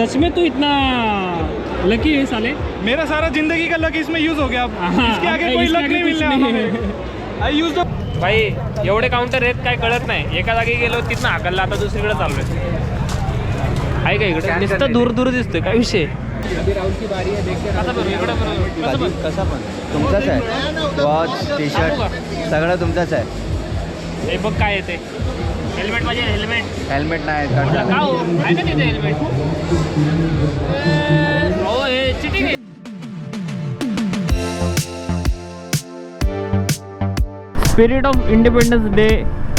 सच में तू इतना लकी है साले। मेरा सारा जिंदगी का लक इसमें यूज हो गया। अब इसके आगे कोई लक नहीं मिलने आई यूज द भाई एवढे काउंटर आहेत काय कळत नाही. एका जागी गेलो तिथनं हाकलला आता दुसरीकडे चाललोय आहे. का इकडे? नुसतं दूर दूर दिसतोय काय विषय? कसा पण तुमचाच आहे. वॉच टी शर्ट सगळं तुमचंच आहे. हे बघ काय येते हेल्मेट पाहिजे हेल्मेट हेल्मेट नाही. का हो? आहे का तिथे हेल्मेट हो हे चिटिंग आहे. Spirit of independence day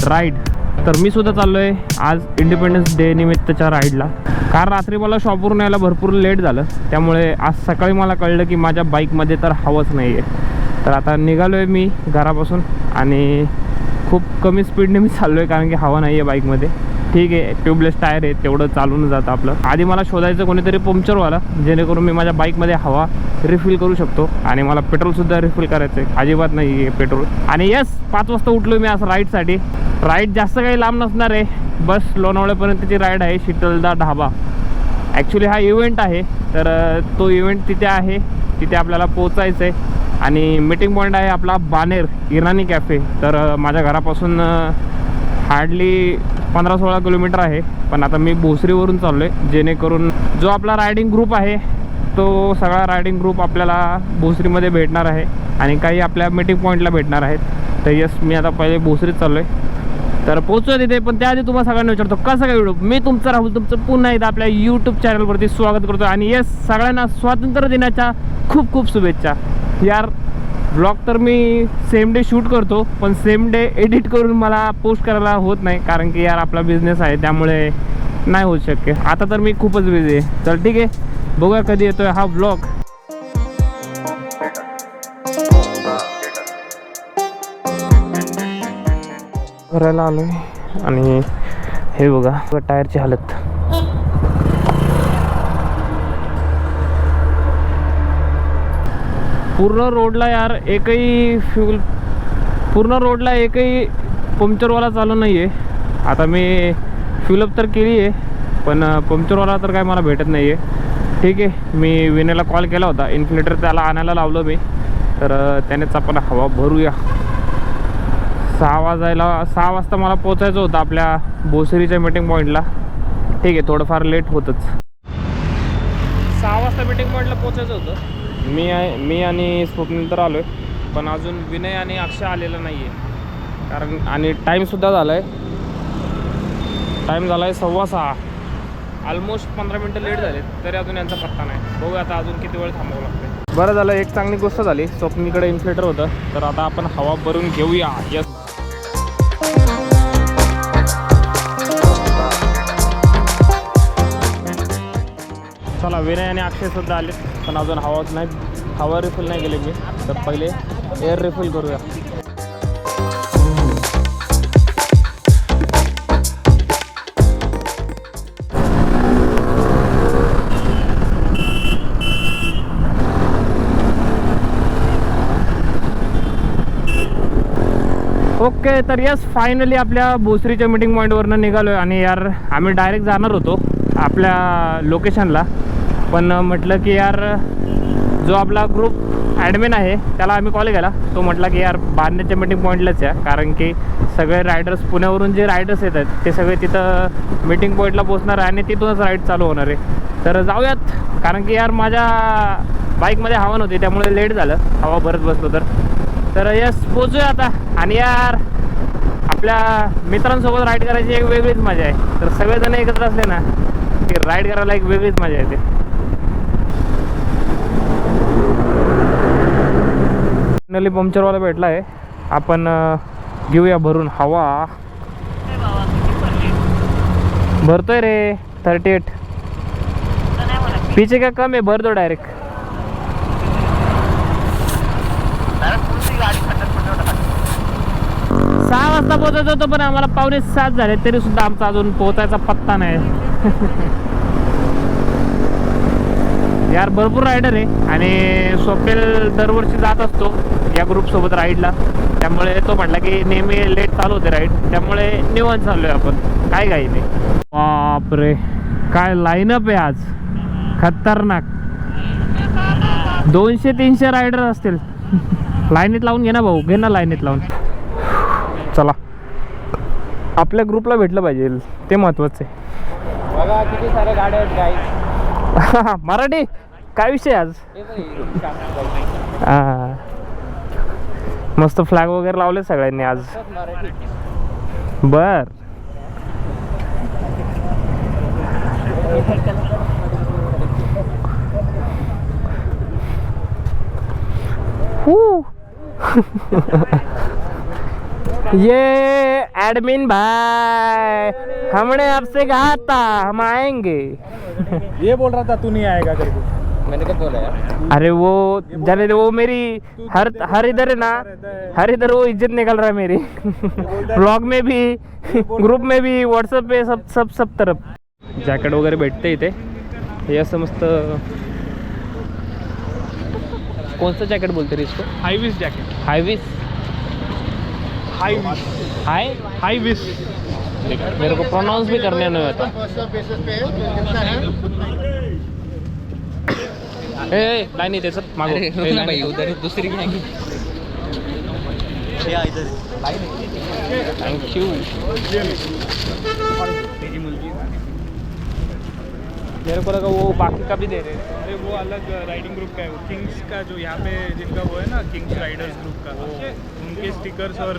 ride तर मी सुद्धा चाललो आहे आज इंडिपेंडन्स डे निमित्तच्या राईडला कारण रात्री मला शॉपवरून यायला भरपूर लेट झालं. त्यामुळे आज सकाळी मला कळलं की माझ्या बाईकमध्ये तर हवंच नाही आहे तर आता निघालो आहे मी घरापासून आणि खूप कमी स्पीडने मी चाललो आहे कारण की हवा नाही आहे बाईकमध्ये ठीक आहे ट्यूबलेस टायर आहे तेवढं चालून जातं आपलं. आधी मला शोधायचं कोणीतरी पंक्चरवाला जेणेकरून मी माझ्या बाईकमध्ये हवा रिफिल करू शकतो आणि मला पेट्रोलसुद्धा रिफिल करायचं आहे अजिबात नाही आहे पेट्रोल आणि येस पाच वाजता उठलो मी असं राईडसाठी राईड जास्त काही लांब नसणार आहे. बस लोणावळ्यापर्यंतची राईड आहे शीतलदा ढाबा. ॲक्च्युली हा इव्हेंट आहे तर तो इव्हेंट तिथे आहे. तिथे आपल्याला पोचायचं आहे आणि मीटिंग पॉईंट आहे आपला बानेर इराणी कॅफे तर माझ्या घरापासून हार्डली पंधरा सोळा किलोमीटर आहे. पण आता मी भोसरीवरून चाललो आहे जेणेकरून जो आपला रायडिंग ग्रुप आहे तो सगळा रायडिंग ग्रुप आपल्याला भोसरीमध्ये भेटणार आहे आणि काही आपल्या मीटिंग पॉईंटला भेटणार आहेत. तर यस मी आता पहिले भोसरीत चाललो आहे तर पोहोचूया तिथे पण त्याआधी तुम्हाला सगळ्यांना विचारतो कसं काय व्हिडिओ मी तुमचं राहुल तुमचं पुन्हा एकदा आपल्या यूट्यूब चॅनलवरती स्वागत करतो आणि येस सगळ्यांना स्वातंत्र्य दिनाच्या खूप खूप शुभेच्छा. यार ब्लॉग तर मी सेम डे शूट करतो पण सेम डे एडिट करून मला पोस्ट करायला होत नाही कारण की यार आपला बिझनेस आहे त्यामुळे नाही होत शक्य. आता तर मी खूपच बिझी आहे. चल ठीक आहे. बघूया कधी येतोय हा ब्लॉग करायला आलोय आणि हे बघा टायरची हालत. पूर्ण रोडला यार एकही फ्यूल पूर्ण रोडला एकही पंक्चरवाला चालू नाही आहे आता मी फ्युलअप तर केली आहे पण पंक्चरवाला तर काय मला भेटत नाही आहे ठीक आहे मी विनेला कॉल केला होता. इन्फ्लेटर त्याला आणायला लावलं मी. तर त्यानेच आपण हवा भरूया. सहा वाजायला सहा वाजता मला पोचायचं होतं आपल्या भोसरीच्या मीटिंग पॉईंटला ठीक आहे थोडंफार लेट होतंच. सहा वाजता मीटिंग पॉईंटला पोचायचं होतं. मी आहे मी आणि स्वप्नील तर आलो आहे पण अजून विनय आणि अक्षय आलेला नाही आहे कारण आणि टाईमसुद्धा झाला आहे टाईम झाला आहे सव्वा सहा. ऑलमोस्ट पंधरा मिनटं लेट झाले तरी अजून यांचा पत्ता नाही. बघू आता अजून किती वेळ थांबावं लागतं बरं झालं एक चांगली गोष्ट झाली. स्वप्नीकडे इन्फ्लेटर होतं. तर आता आपण हवा भरून घेऊया. यस चला विनय आणि अक्षयसुद्धा आले पण अजून हवाच नाही हवा रिफिल नाही गेले मी. तर पहिले एअर रिफिल करूया. ओके तर यस फायनली आपल्या भोसरीच्या मीटिंग पॉईंटवरनं निघालो आहे आणि यार आम्ही डायरेक्ट जाणार होतो आपल्या लोकेशनला पण म्हटलं की यार जो आपला ग्रुप ॲडमिन आहे त्याला आम्ही कॉल केला. तो म्हटला की यार बांधण्याच्या मीटिंग पॉईंटलाच या कारण की सगळे रायडर्स पुण्यावरून जे रायडर्स येत आहेत ते सगळे तिथं मीटिंग पॉईंटला पोहोचणार आहे आणि तिथूनच राईड चालू होणार आहे. तर जाऊयात कारण की यार माझ्या बाईकमध्ये हवा नव्हती त्यामुळे लेट झालं. हवा भरत बसलो तर. तर यस पोचूया आता. आणि यार आपल्या मित्रांसोबत राईड करायची एक वेगळीच मजा आहे. तर सगळेजण एकत्र असले ना की राईड करायला एक वेगळीच मजा येते. फायनली पंक्चरवाला भेटला आहे आपण घेऊया भरून. हवा. भरतोय रे. थर्टी एट पीछे का कम आहे? भरतो डायरेक्ट सहा वाजता पोहोचत होतं पण आम्हाला पावणे सात झाले. तरी सुद्धा आमचा अजून पोहोचायचा पत्ता नाही. यार भरपूर रायडर आहे. आणि स्वप्नील दरवर्षी जात असतो. या ग्रुपसोबत राईडला त्यामुळे तो म्हटला की नेहमी लेट चालू होते राईड त्यामुळे निवांत चाललोय आपण. काय काही नाही. बापरे. काय लाईनअप आहे आज? खतरनाक. दोनशे तीनशे रायडर असतील. लाईनीत लावून घे ना भाऊ. घे ना लाईनीत लावून. चला. आपल्या ग्रुपला भेटलं पाहिजे. ते महत्वाचं आहे. बघा किती साऱ्या गाड्या आहेत मराठी? काय विषय आज? हा. मस्त फ्लॅग वगैरे लावले सगळ्यांनी आज. बर. ये एडमिन भाई. हमने आपसे कहा था, हम आएँगे. ये बोल रहा था, तू नहीं आएगा करके मैंने कब बोला यार? अरे वो जाने दे वो मेरी हर हर इधर है ना हर इधर वो इज़्ज़त निकल रहा है मेरी। ब्लॉग में भी ग्रुप में भी व्हाट्सएप पे सब सब सब तरफ़। जॅकेट वगैरे भेटते इथे हे असं मस्त कोणतं जॅकेट बोलते रे इसको? हाई विस जैकेट हाय विस हाई विस हाय हाई विस मेरे को प्रोनाउंस भी करने नहीं आता। ए लाईन येते सर मागो. ए, लाईन येते. उधर दुसरी घ्यायची थैंक यू मेरे को लगा वो बाकी का भी दे रहे हैं। अरे वो अलग राइडिंग ग्रुप का है वो। किंग्स का जो यहाँ पे जिनका वो है ना किंग्स राइडर्स ग्रुप का। उनके स्टिकर्स और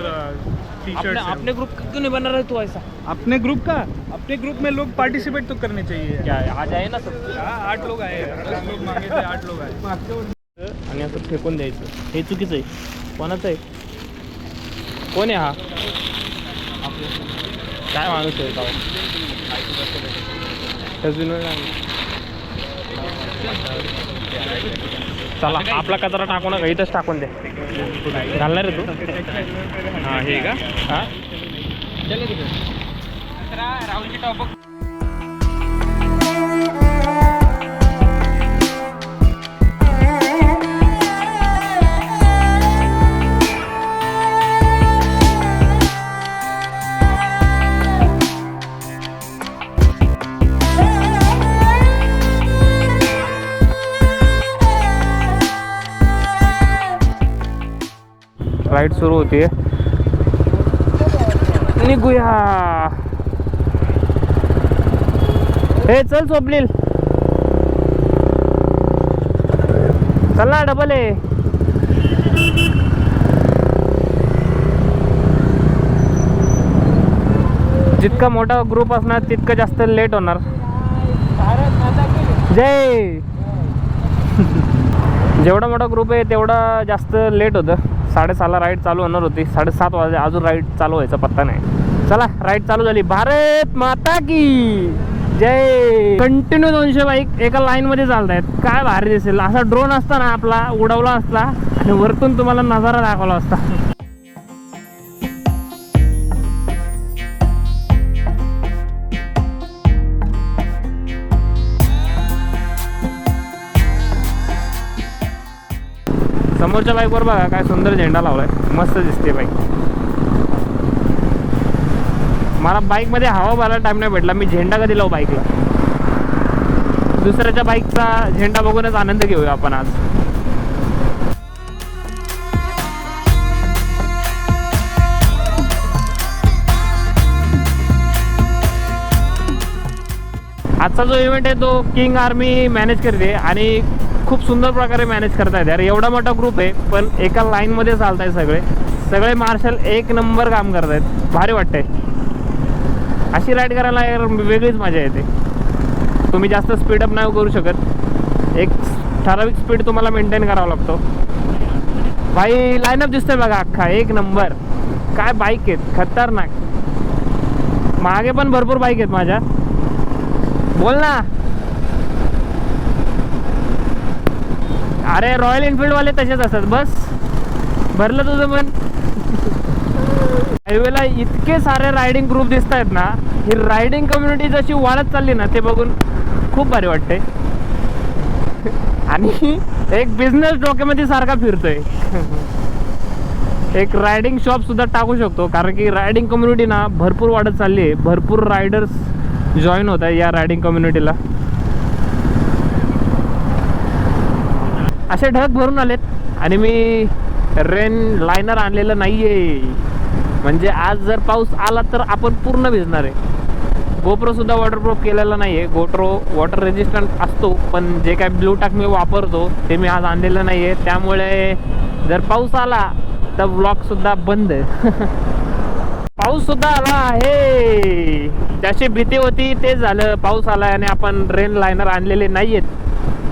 टी अपने शर्ट अपने ग्रुप का क्यों नहीं बना रहे तू ऐसा? अपने ग्रुप का? अपने ग्रुप में लोग पार्टिसिपेट तो करने चाहिए। क्या आ जाए ना सब? हाँ आठ लोग आए लोग मांगे थे आठ लोग आए। आणि असं फेकून द्यायचं. हे चुकीचं आहे. कोणाचं आहे? कोण आहे हा? काय माणूस आहे चला आपला कचरा टाकू नका इथंच टाकून दे. घालणार आहे तू? हां हे का? हा? राईड सुरू होतीये निघूया. हे चल स्वप्नील. चल ना डबल आहे जितका मोठा ग्रुप असणार तितकं जास्त लेट होणार. जय. जेवढा मोठा ग्रुप आहे तेवढा जास्त लेट होतं. साडेसहाला राईड चालू होणार होती. साडेसात वाजे अजून राईड चालू व्हायचा पत्ता नाही. चला राईड चालू झाली. भारत माता की जय. कंटिन्यू दोनशे बाईक एका लाईन मध्ये चालत आहेत काय भारी दिसेल. असा ड्रोन असता ना आपला उडवला असता आणि वरतून तुम्हाला नजारा दाखवला असता. समोरच्या बाईकवर बघा काय सुंदर झेंडा लावलाय. मस्त दिसते बाईक मला बाईकमध्ये हवा भरायला टाइम नाही भेटला. मी झेंडा कधी लावू बाईकला दुसऱ्याच्या बाईकचा झेंडा बघूनच आनंद घेऊया आपण आज. आजचा जो इव्हेंट आहे तो किंग आर्मी मॅनेज करते आणि खूप सुंदर प्रकारे मॅनेज करतायत. यार एवढा मोठा ग्रुप आहे पण एका लाईनमध्ये चालत आहे सगळे. सगळे मार्शल एक नंबर काम करतायत. भारी वाटतंय. अशी राईड करायला यार वेगळीच मजा येते. तुम्ही जास्त स्पीडअप नाही करू शकत. एक ठराविक स्पीड तुम्हाला मेंटेन करावा लागतो. भाई लाईनअप दिसतोय बघा अख्खा. एक नंबर काय बाईक आहेत? खतरनाक. मागे पण भरपूर बाईक आहेत माझ्या. बोल ना. अरे रॉयल एनफिल्ड वाले तसेच असतात. बस. भरलं तुझं पण. हायवेला इतके सारे रायडिंग ग्रुप दिसत आहेत ना ही रायडिंग कम्युनिटी जशी वाढत चालली ना ते बघून खूप भारी वाटते आणि एक बिझनेस डोक्यामध्ये सारखा फिरतोय. एक रायडिंग शॉप सुद्धा टाकू शकतो कारण की रायडिंग कम्युनिटी ना भरपूर वाढत चालली आहे. भरपूर रायडर्स जॉईन होत आहे या रायडिंग कम्युनिटीला असे ढग भरून आलेत. आणि मी रेन लायनर आणलेलं नाहीये. म्हणजे आज जर पाऊस आला तर आपण पूर्ण भिजणार आहे. गोप्रोसुद्धा वॉटरप्रूफ केलेला नाहीये. गोट्रो वॉटर रेजिस्टंट असतो पण जे काय ब्लू टाक मी वापरतो ते मी आज आणलेलं नाही आहे त्यामुळे जर पाऊस आला तर ब्लॉकसुद्धा बंद पाऊस सुद्धा आला आहे. त्याची भीती होती ते झालं. पाऊस आला आणि आपण रेन लायनर आणलेले नाहीयेत.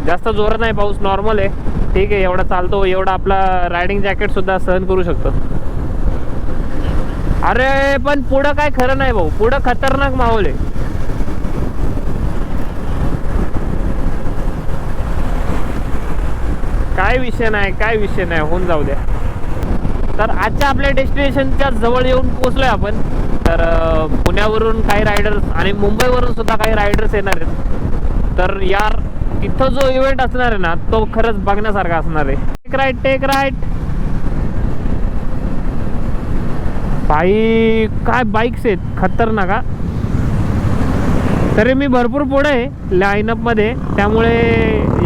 जास्त जोर नाही पाऊस नॉर्मल आहे. ठीक आहे एवढा चालतो एवढा आपला रायडिंग जॅकेट सुद्धा सहन करू शकतो. अरे पण पुढं काय खरं नाही भाऊ. पुढं खतरनाक माहोल आहे. काय विषय नाही काय विषय नाही होऊन जाऊ द्या. तर आजच्या आपल्या डेस्टिनेशनच्या जवळ येऊन पोहोचलोय आपण. तर पुण्यावरून काही रायडर्स आणि मुंबईवरून सुद्धा काही रायडर्स येणार आहेत. तर यार तिथं जो इव्हेंट असणार आहे ना तो खरंच बघण्यासारखा असणार आहे. टेक राईट टेक राईट भाई काय बाईक्स आहेत? खतरनाक तरी मी भरपूर पुढे आहे लाईनअपमध्ये त्यामुळे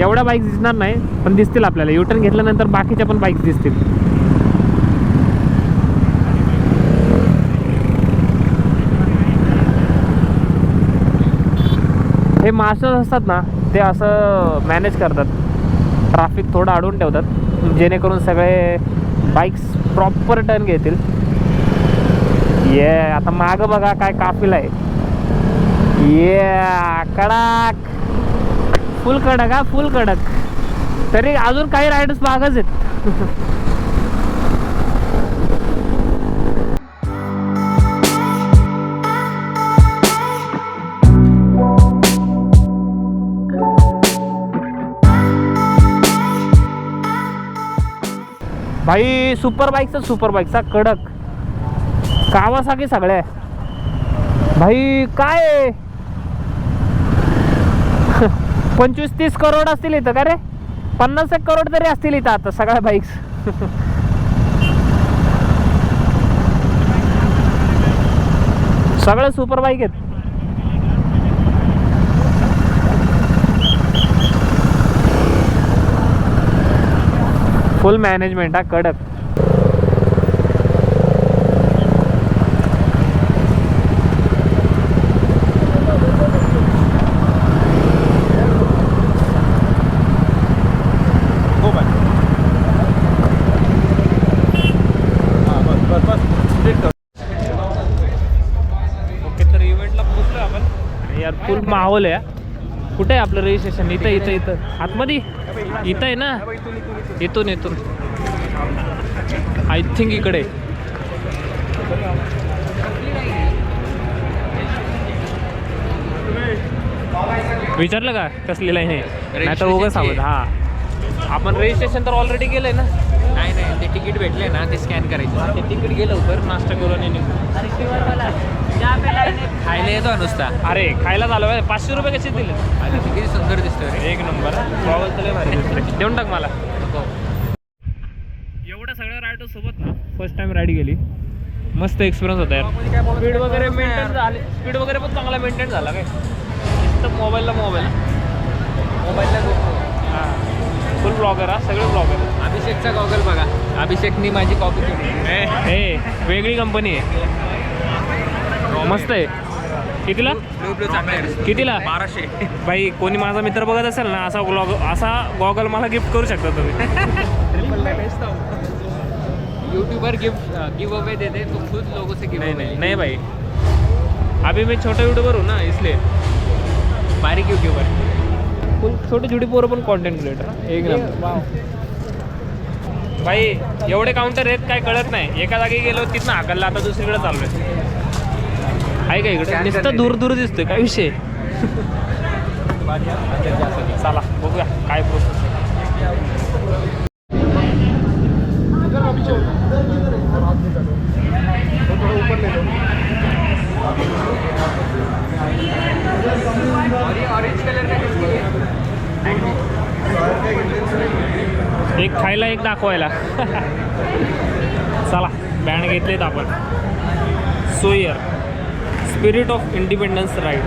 एवढ्या बाईक्स दिसणार नाही पण दिसतील आपल्याला. युटर्न घेतल्यानंतर बाकीच्या पण बाईक्स दिसतील. हे मास्टर्स असतात ना ते असं मॅनेज करतात. ट्राफिक थोडं अडवून ठेवतात. जेणेकरून सगळे बाईक्स प्रॉपर टर्न घेतील. ये आता मागं बघा काय काफिला आहे. ये कडक. फुल कडक हा फुल कडक. तरी अजून काही रायडर्स मागच आहेत. भाई सुपर बाईकचा सुपर बाईकचा कडक. कावासाकी सगळ्या. भाई काय? पंचवीस तीस करोड असतील इथं का रे? पन्नास एक करोड तरी असतील इथं आता सगळ्या बाईक्स सगळ्या सुपर बाईक आहेत. फुल मॅनेजमेंट हा कडक. बाय. हां यार फुल माहोल आहे. कुठे आहे आपलं रजिस्ट्रेशन इथं इथं इथं. आतमध्ये? इथं आहे ना? इथून इथून. आय थिंक इकडे. विचारलं का कसली लाईन आहे? नाही तर उगं सांगत हा. आपण रजिस्ट्रेशन तर ऑलरेडी केलंय ना? नाही नाही. ते तिकीट भेटले ना ते स्कॅन करायचं. ते तिकीट गेलं लवकर नाश्ता करून. खायला येतो नुसता. अरे खायला झालं. पाचशे रुपये कसे दिले? किती सुंदर दिसतोय. रे एक नंबर. देऊन टाक मला. नको. एवढ्या सगळ्या रायडर सोबत ना फर्स्ट टाइम राईड गेली. मस्त एक्सपिरियन्स होता यार. स्पीड वगैरे मेंटेन झाले. स्पीड वगैरे पण चांगला मेंटेन झाला काय? नुसतं मोबाईलला मोबाईल मोबाईलला GoPro. फुल ब्लॉगर हा. सगळे ब्लॉगर अभिषेकचा गॉगल बघा. अभिषेकनी माझी कॉपी केली. हे वेगळी कंपनी आहे. मस्त आहे. कितीला? कितीला? बाराशे भाई कोणी माझा मित्र बघत असेल ना असा ब्लॉग असा गॉगल मला गिफ्ट करू शकता तुम्ही. यूट्यूबर गिफ्ट गिव अवे देते तो खुद लोगों से गिव नहीं नहीं नहीं भाई अभी मैं छोटा यूट्यूबर हूँ ना इसलिए. बारीक यूट्यूबर छोटे छोटे पोरं पण कॉन्टेंट क्रिएटर एक नंबर भाई एवढे काउंटर आहेत काय कळत नाही. एका जागी गेलो तिथनं हाकलला आता दुसरीकडे चाललोय. आहे का इकडे? नुसतं दूर दूर दिसतोय काय विषय? चला बघूया काय प्रोसेस एक खायला एक दाखवायला. चला बँड घेतलेत आपण. सोयर. Spirit of independence ride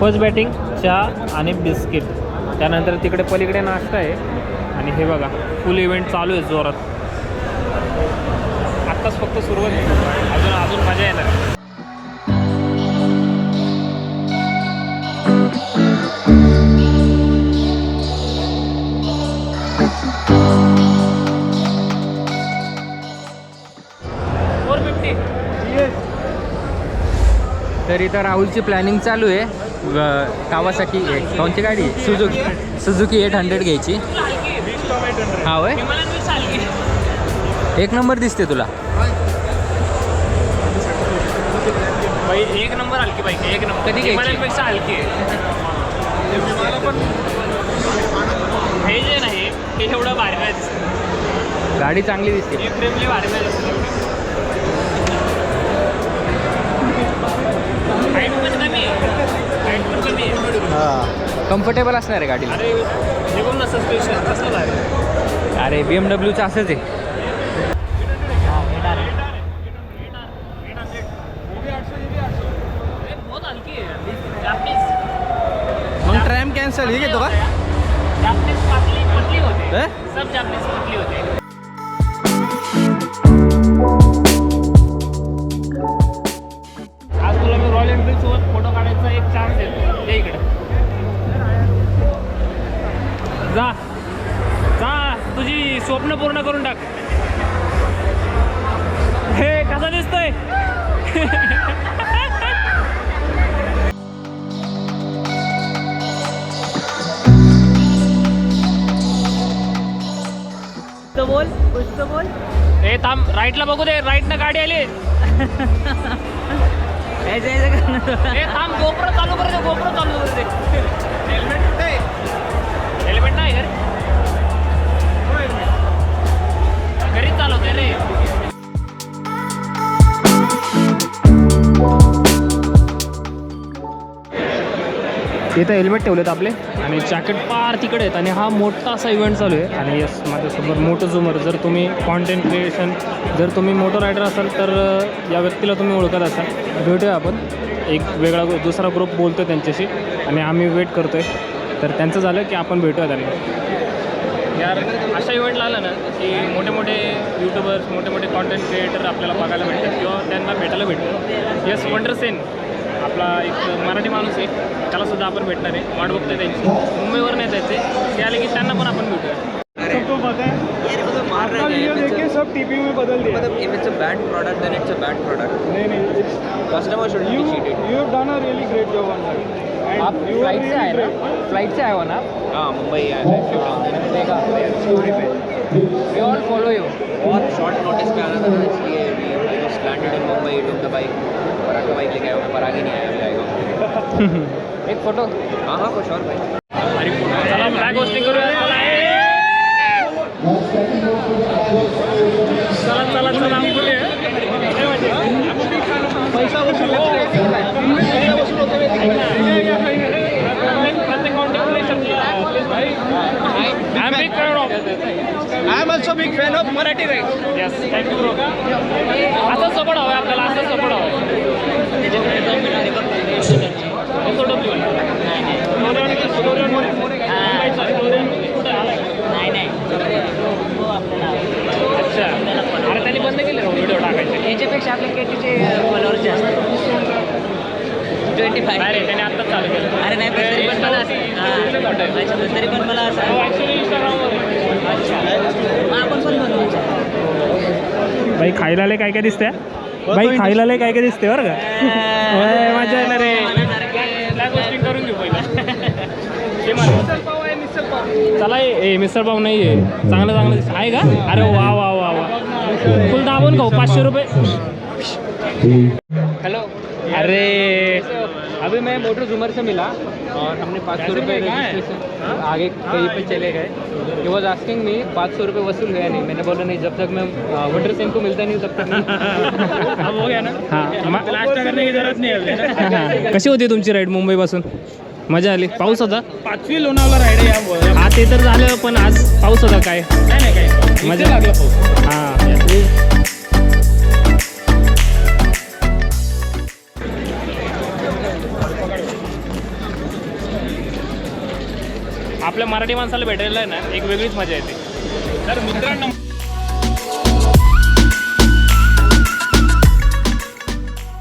first batting चहा आणि बिस्किट त्यानंतर तिकडे पलीकडे नाश्ता आहे. आणि हे बघा फुल इव्हेंट चालू आहे जोरात. आत्ताच फक्त सुरुवात अजून अजून मजा येणार तर इथं राहुलची प्लॅनिंग चालू आहे. ए, कोणची गाडी? सुझुकी सुझुकी एट हंड्रेड घ्यायची. हा होय? एक नंबर दिसते तुला. एक नंबर हलकी बाईक एक नंबर. कधी घ्यायची? हलकी हे जे नाही हे एवढं दिसत. गाडी चांगली दिसते. भारी नाही दिसत. आहे. कम्फर्टेबल असणार आहे गाडीला. अरे हे बी एम डब्ल्यूचं असंच आहे. अरे, बहुत हलकी आहे. जापनीज मग ट्रॅम कॅन्सल हे घेतो का? जापनीज पतली होते. हे? सब जापनीज पतली होते. टाक हे कसा दिसतोय? बोल बोल. ए थांब राईटला बघू दे राईटनं गाडी आली. ए थांब गोप्रो चालू कर दे गोप्रो चालू कर दे. हेल्मेट कुठे हेल्मेट नाही इथं हेल्मेट ठेवलेत आपले. आणि जॅकेट पार तिकडे आहेत आणि हा मोठा असा इव्हेंट चालू आहे. आणि यस माझ्यासमोर मोठं झुमर जर तुम्ही कॉन्टेंट क्रिएशन जर तुम्ही मोटो रायडर असाल तर या व्यक्तीला तुम्ही ओळखत असाल. भेटूया आपण. एक वेगळा ग्रुप दुसरा ग्रुप बोलतो त्यांच्याशी. आणि आम्ही वेट करतो आहे तर त्यांचं झालं की आपण भेटूया त्यांना. यार अशा इव्हेंटला आलं ना की मोठे मोठे यूट्यूबर्स मोठे मोठे कॉन्टेंट क्रिएटर आपल्याला बघायला भेटतात किंवा त्यांना भेटायला भेटतं यस वंडर सेन आपला एक मराठी माणूस आहे. त्याला सुद्धा आपण भेटणार आहे. वाट बघतोय त्यांची. मुंबईवर नाही त्याचे ते आले की त्यांना पण आपण भेटूया. सबको पता है आपका वीडियो देख के सब टीपी में बदल दिया नहीं नहीं। Shouldn't you be cheated. you have done a really great आप फ्लाइट से आए ना. फ्लाइट से आए हो ना? हाँ मुंबई देखा स्टोरी पे वी ऑल फॉलो यू बहुत शॉर्ट नोटिस पे आना था ना इसलिए I just landed in Mumbai took the bike और आगे बाइक लेके आया हूँ पर आगे नहीं आया अभी आएगा एक फोटो हाँ हाँ कुछ और भाई अरे फोटो चला काय गोष्टी करूया चला! चला चला. पैसा वसूल big fan of Marathi right. Thank you bro. असंच सपोर्ट हवं आपल्याला असंच सपोर्ट अच्छा. अरे त्यांनी बंद केले व्हिडिओ टाकायचे. याच्यापेक्षा आपल्या केटीचे फॉलोअर्स जास्त. ट्वेंटी फाय त्याने आत्ताच चालू केलं. अरे नाही पण तरी पण मला असं- हां. तरी पण मला असं बाई खायला लय काय काय दिसतंय? बाई खायला लय काय काय दिसते बरं का? मजा येणार रे. चला ए ए, मिसळ पाव नाही आहे चांगलं चांगलं दिसतं. आहे का? अरे वा वा वा वा. फुल दाबून खाऊ पाचशे रुपये. हेलो. अरे अभी मैं मोटर झूमर से मिला और हमने पाँच सौ रुपये रजिस्ट्रेशन आगे कहीं पे चले गए। ही वॉज आस्किंग मी पाँच सौ रुपये वसूल हुआ नहीं। मैंने बोला नहीं जब तक मैं वंडर सेन को मिलता नहीं तब तक नहीं। अब हो गया ना? हां नाश्ता करने की जरूरत नहीं है कशी होती तुमची राईड मुंबईपासून? मजा आली? पाऊस होता? पाचवी लोणावला राईड आहे या हा ते तर झालं पण आज पाऊस होता काय? नाही नाही काय मजा लागला पाऊस. हां. आपल्या मराठी माणसाला भेटायला आहे ना एक वेगळीच मजा येते. तर मित्रांनो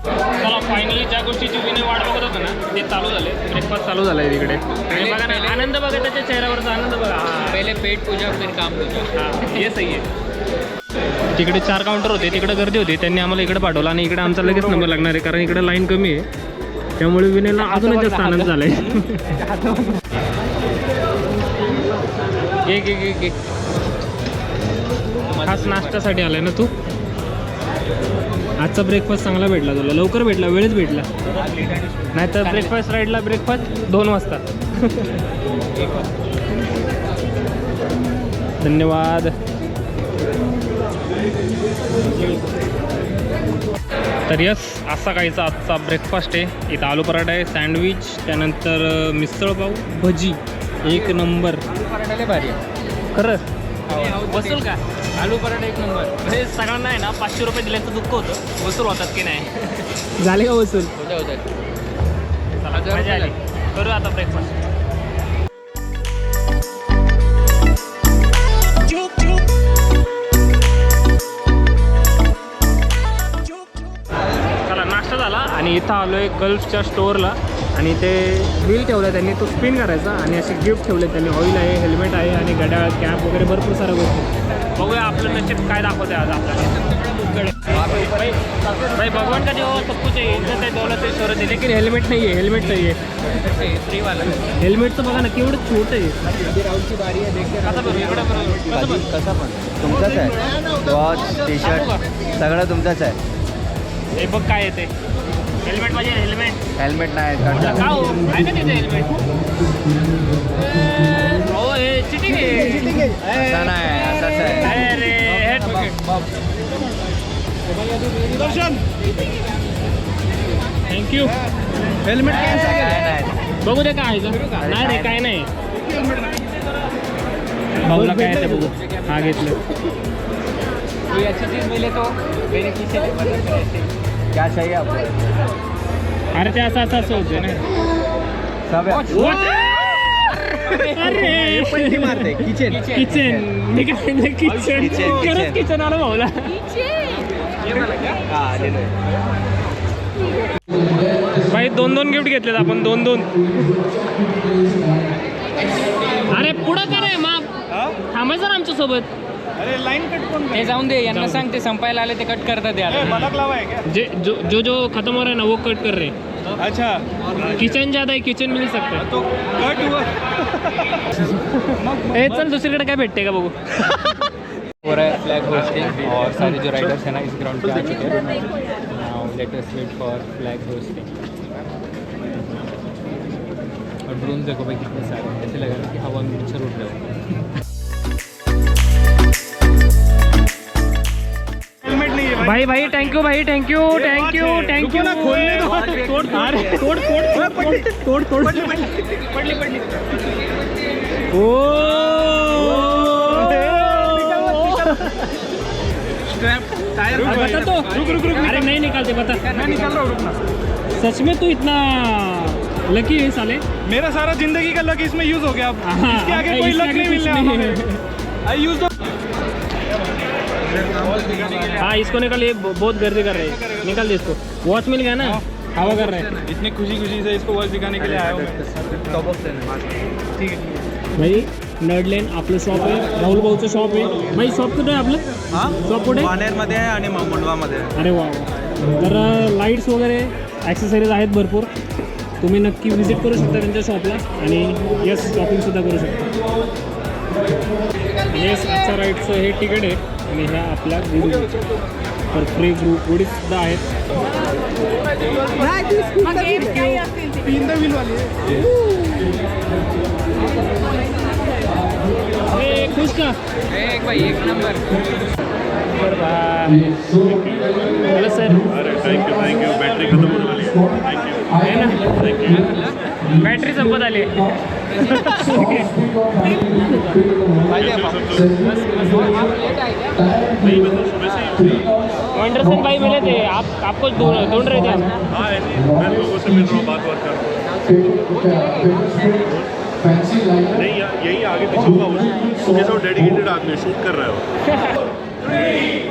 चला फायनली ज्या गोष्टीची विनय वाट बघत होतो ना ते चालू झाले. ब्रेकफास्ट चालू झालाय तिकडे. आणि बघा ना आनंद बघा त्याच्या चेहऱ्यावरचा आनंद बघा. हा. पहले पेट पूजा फिर काम पूजा. हा, हे सही आहे. तिकडे चार काउंटर होते तिकडे गर्दी होती. त्यांनी आम्हाला इकडे पाठवलं आणि इकडे आमचा लगेच नंबर लागणार आहे कारण इकडे लाईन कमी आहे. त्यामुळे विनयला अजूनच जास्त आनंद झालाय. घे घे घे घे खास नाश्त्यासाठी आलाय ना तू? आजचा ब्रेकफास्ट चांगला भेटला तुला. लवकर भेटला वेळच भेटला. नाहीतर ब्रेकफास्ट राईडला ब्रेकफास्ट दोन वाजता. धन्यवाद. तर यस असा काहीचा आजचा ब्रेकफास्ट आहे. इथं आलू पराठा आहे सँडविच त्यानंतर मिसळ पाव भजी. एक नंबर. पराठा लय भारी आहे खरं वसूल का? आलू पराठा एक नंबर. म्हणजे सगळ्यांना आहे ना पाचशे रुपये दिल्याचं दुःख होतं. वसूल होतात की नाही? झाले का वसूल? होत्या होत्या करू आता ब्रेकफास्ट आणि इथं आलो आहे गल्फच्या स्टोअरला आणि ते बिल ठेवलं त्यांनी. तो स्पिन करायचा आणि असे गिफ्ट ठेवले त्यांनी. ऑइल आहे हेल्मेट आहे आणि घड्याळ कॅप वगैरे भरपूर साऱ्या गोष्टी. बघूया आपलं नशीब काय दाखवते आज आपल्याला. भाई भाई भगवान का जो सब कुछ है इज्जत है दौलत है शोहरत है लेकिन हेल्मेट नहीं है हेल्मेट चाहिए फ्री वाला हेल्मेटचं बघा ना केवढं छोटं आहे. बारी आहे कसं पण. तुमचंच आहे. वॉच टी शर्ट सगळं तुमचंच आहे. हे बघ काय येते हेल्मेट पाहिजे हेल्मेट हेल्मेट नाही म्हटलं का हो? काय का तिथे हेल्मेट हो हे चिटिंग आहे. असं नाही असंच आहे अरे थँक्यू हेल्मेट काय? नाही बघू दे काय आहे का नाही रे काय? नाही. भाऊला काय आहे ते बघू. हा घेतलं. कोई अच्छी चीज मिले तो ऐसे क्या चाहिए आपको? अरे ते असं असं असं होतं ना. सब अरे! पलटी मारते किचन किचन मी काय किचन खरंच. किचन आलं भाऊला. हा भाई दोन दोन गिफ्ट घेतलेत आपण दोन दोन. अरे पुढं का रे माप. थांबायचं ना आमच्यासोबत अरे लाईन कट कोण ते जाऊन दे यांना सांग ते संपायला आले ते कट करतात यार मलक लावा है क्या जे जो जो जो खत्म हो रहा है ना वो कट कर रहे. अच्छा. किचन ज़्यादा है किचन मिल सकता है. तो कट हुआ. ए चल दुसरीकडे काय भेटते का बघू? हो रहा है फ्लैग होस्टिंग और सारे जो राइडर्स हैं ना इस ग्राउंड पे आ चुके हैं। Now let us wait for flag hoisting और ड्रोन देखो भाई कितने सारे ऐसे लग रहा है कि हवा में पीछे उड़ रहे हो। है भाई भाई भाई थैंक खोलने दो। तोड तोड तोड तोड तोड तोड पडली पडली ओ। टायर बता तो। रुक रुक रुक अरे नहीं निकालते बता। मैं निकल रहा हूँ रुकना। सच में तू इतना लकी है साले। मेरा सारा ज़िंदगी का लक इसमें यूज़ हो गया। अब हाँ, इसके आगे कोई लक नहीं मिलने आई यूज़ हाँ इसको निकालिए ब- बहुत गर्दी कर रहे हैं। निकाल दे इसको। वॉच मिल गया ना? हवा कर रहे हैं। इतनी खुशी खुशी से इसको वॉच दिखाने के लिए आया हूँ मैं। ठीक है भाई नडलेन आपलं शॉप आहे राहुल भाऊचं शॉप आहे भाई शॉप कुठं आहे आपलं? शॉप कुठे? आहे? वानेरमध्ये आहे आणि मंडवामध्ये आहे. अरे वा. तर लाईट्स वगैरे ॲक्सेसरीज आहेत भरपूर. तुम्ही नक्की विजिट करू शकता त्यांच्या शॉपला आणि यस शॉपिंगसुद्धा करू शकता. येस आजच्या राईडचं हे तिकीट आहे. आणि ह्या आपल्या गुडी तर फ्री ग्रुप गुडीजसुद्धा आहेत. खुश का? एक भाई एक नंबर. Hello sir. अरे thank you thank you battery खतम आली. थँक्यू आहे ना? बॅटरी संपत आली. नहीं मैं सुबह से free। महेंद्र सिंह भाई मिले थे आप आपको ढूंढ ढूंढ रहे थे हाँ मैं लोगों से मिल रहा हूँ बात बात कर नहीं या- यही आगे पीछे होगा जैसे वो डेडिकेटेड आदमी शूट कर रहा है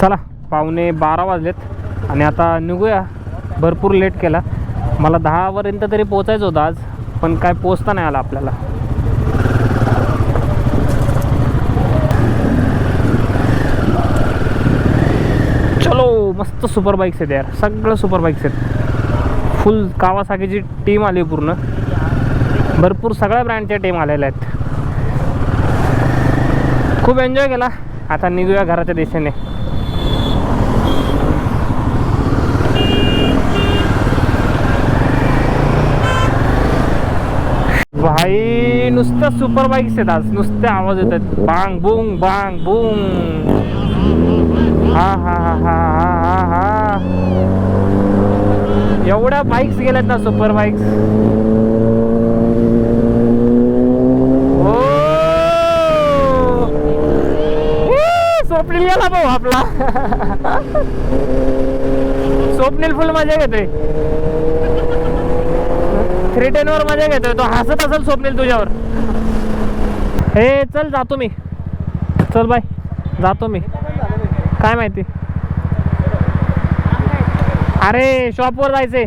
चला पावणे बारा वाजलेत आणि आता निघूया. भरपूर लेट केला. मला दहापर्यंत तरी पोचायचं होतं आज पण काय पोचता नाही आला आपल्याला. चलो मस्त सुपर बाईक्स आहेत यार. सगळं सुपर बाईक्स आहेत. फुल कावासाकीची टीम आली पूर्ण. भरपूर सगळ्या ब्रँडच्या टीम आलेल्या आहेत. खूप एन्जॉय केला. आता निघूया घराच्या दिशेने भाई नुसतं सुपर बाईक्स आहेत आज नुसते आवाज येत आहेत बांग बुंग बांग बुंग. हा हा हा हा हा हा हा. एवढ्या बाईक्स गेल्यात ना सुपर बाईक्स स्वप्नील गेला भाऊ आपला. स्वप्नील फुल मजा घेतोय. थ्री टेन वर मजा घेतोय. तो हसत असेल स्वप्नील तुझ्यावर. हे चल जातो मी. चल बाय. जातो मी. काय माहिती? अरे शॉपवर जायचंय.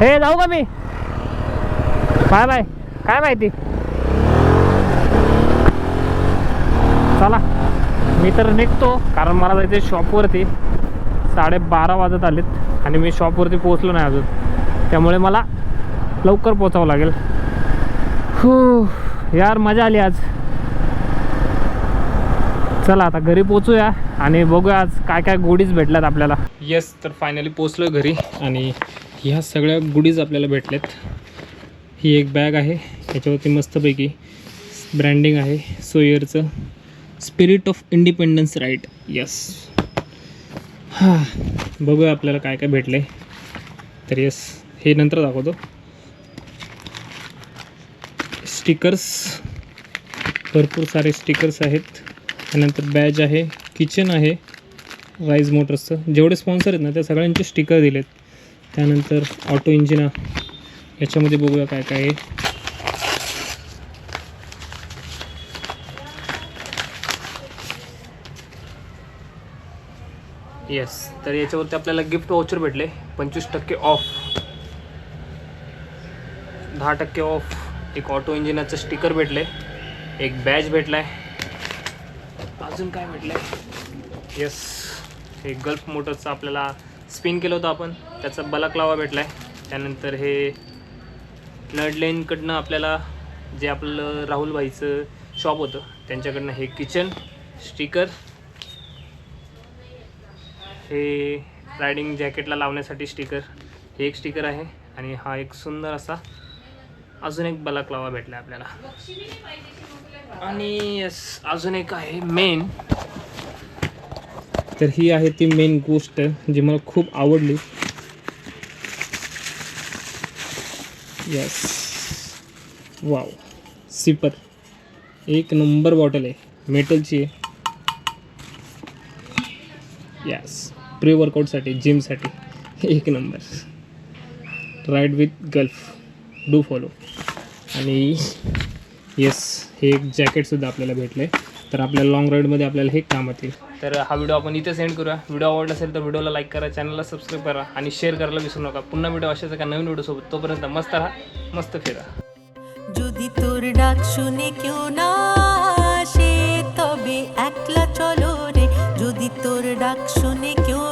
हे जाऊ का मी? Bye bye. काय माहिती? चला. मी तर निघतो कारण मला जायचं शॉपवरती साडेबारा वाजत आलेत आणि मी शॉपवरती पोचलो नाही अजून. त्यामुळे मला लवकर पोचावं लागेल. हू यार मजा आली आज. चला आता घरी पोचूया आणि बघूया आज काय काय गुडीज भेटल्यात आपल्याला. येस तर फायनली पोचलो घरी आणि ह्या सगळ्या गुडीज आपल्याला भेटल्यात. ही एक बॅग आहे याच्यावरती मस्तपैकी ब्रँडिंग आहे सोयरचं. Spirit of independence right yes हां बघूया आपल्याला काय काय भेटलं. आहे तर यस हे नंतर दाखवतो. स्टिकर्स भरपूर सारे स्टिकर्स आहेत. त्यानंतर बॅज आहे किचन आहे राईज मोटर्सचं जेवढे स्पॉन्सर आहेत ना त्या सगळ्यांचे स्टिकर दिलेत. त्यानंतर ऑटो इंजिना याच्यामध्ये बघूया काय काय आहे. येस तर याच्यावरती आपल्याला गिफ्ट वॉचर भेटले. पंचवीस टक्के ऑफ दहा टक्के ऑफ एक ऑटो इंजिनाचं स्टिकर भेटले. एक बॅज भेटलाय. अजून काय भेटलंय? येस हे गल्फ मोटरचं आपल्याला स्पिन केलं होतं आपण. त्याचा बलकलावा भेटलाय. त्यानंतर हे नडलेनकडनं आपल्याला जे आपलं राहुलबाईचं शॉप होतं त्यांच्याकडनं हे किचन स्टिकर हे रायडिंग जॅकेटला लावण्यासाठी स्टिकर. हे एक स्टिकर आहे आणि हा एक सुंदर असा अजून एक बलकलावा भेटला आपल्याला. आणि यस अजून एक आहे मेन तर ही आहे ती मेन गोष्ट जी मला खूप आवडली. यस वाव सिपर एक नंबर बॉटल आहे. मेटलची आहे. यस प्री वर्कआउटसाठी जिमसाठी एक number ride with Gulf do follow आणि येस हे एक जॅकेटसुद्धा आपल्याला भेटलं आहे तर आपल्या लॉंग राईडमध्ये आपल्याला हे कामात येईल तर हा व्हिडिओ आपण इथे सेंड करूया व्हिडिओ आवडला असेल तर व्हिडिओला लाईक करा चॅनलला सबस्क्राईब करा आणि शेअर करायला विसरू नका पुन्हा व्हिडिओ अशाच एका नवीन व्हिडिओसोबत तोपर्यंत मस्त राहा मस्त फिरा যদি তোর ডাক শুনে কেউ না আসে তবে একলা চলো রে যদি তোর ডাক শুনে কেউ